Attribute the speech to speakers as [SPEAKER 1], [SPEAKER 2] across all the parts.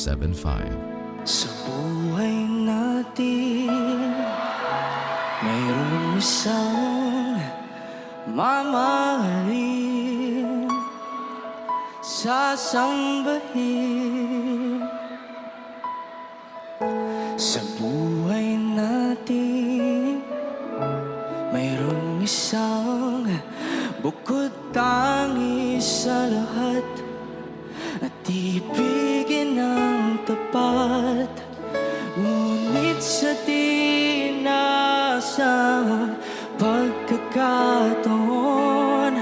[SPEAKER 1] Wish 1075.
[SPEAKER 2] Sa buhay natin Mayroong isang mamahalin. Sasambahin. Sa buhay natin Mayroong isang bukod tangi sa lahat. At ibigin ng tapat Ngunit sa di inaasang pagkakataon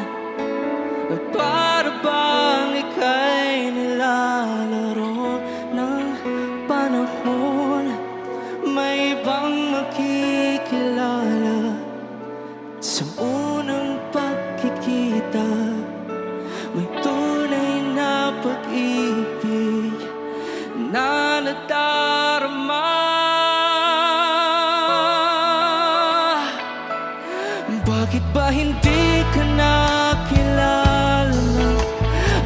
[SPEAKER 2] Para bang ika'y nilalaro ng panahon May ibang makikilala Sa unang pagkikita? May tunay na pag-ibig nadarama Bakit ba hindi ka nakilala? Na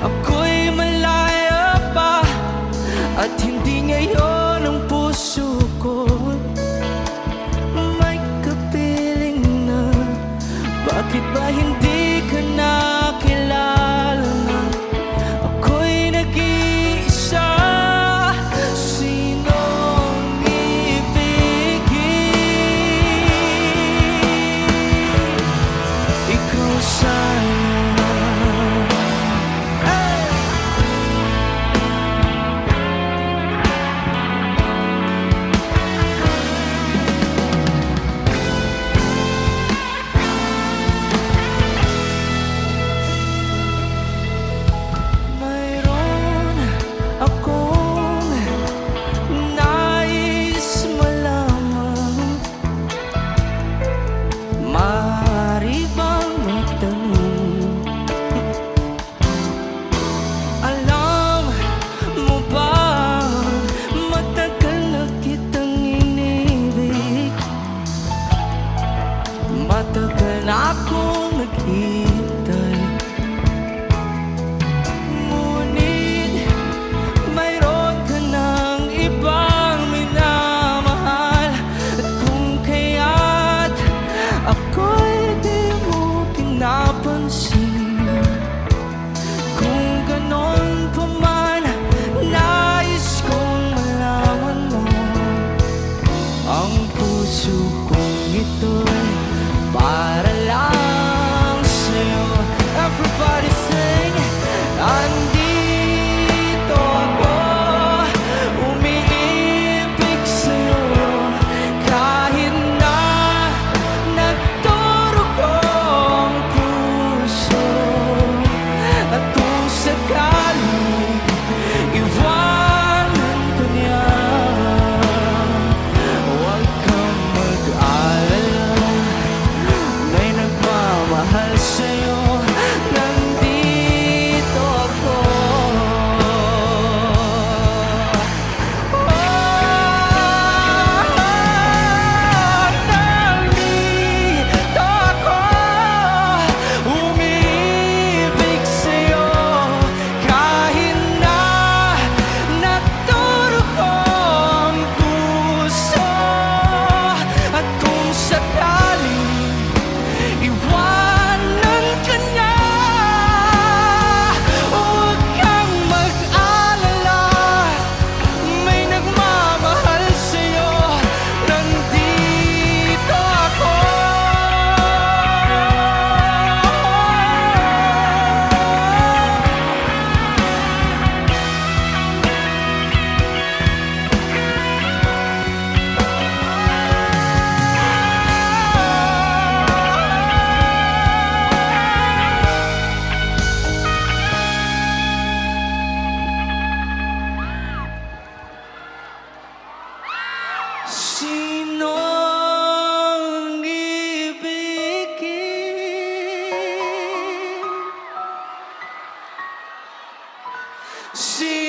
[SPEAKER 2] Ako'y malaya pa At hindi ngayon ang puso ko. May kapiling na Bakit ba hindi Matagal na akong naghihintay Ngunit mayroon ka ng ibang minamahal. At kung kaya't ako'y di mo pinapansin Kung ganon pa man, nais kong malaman mo Ang puso kong ito See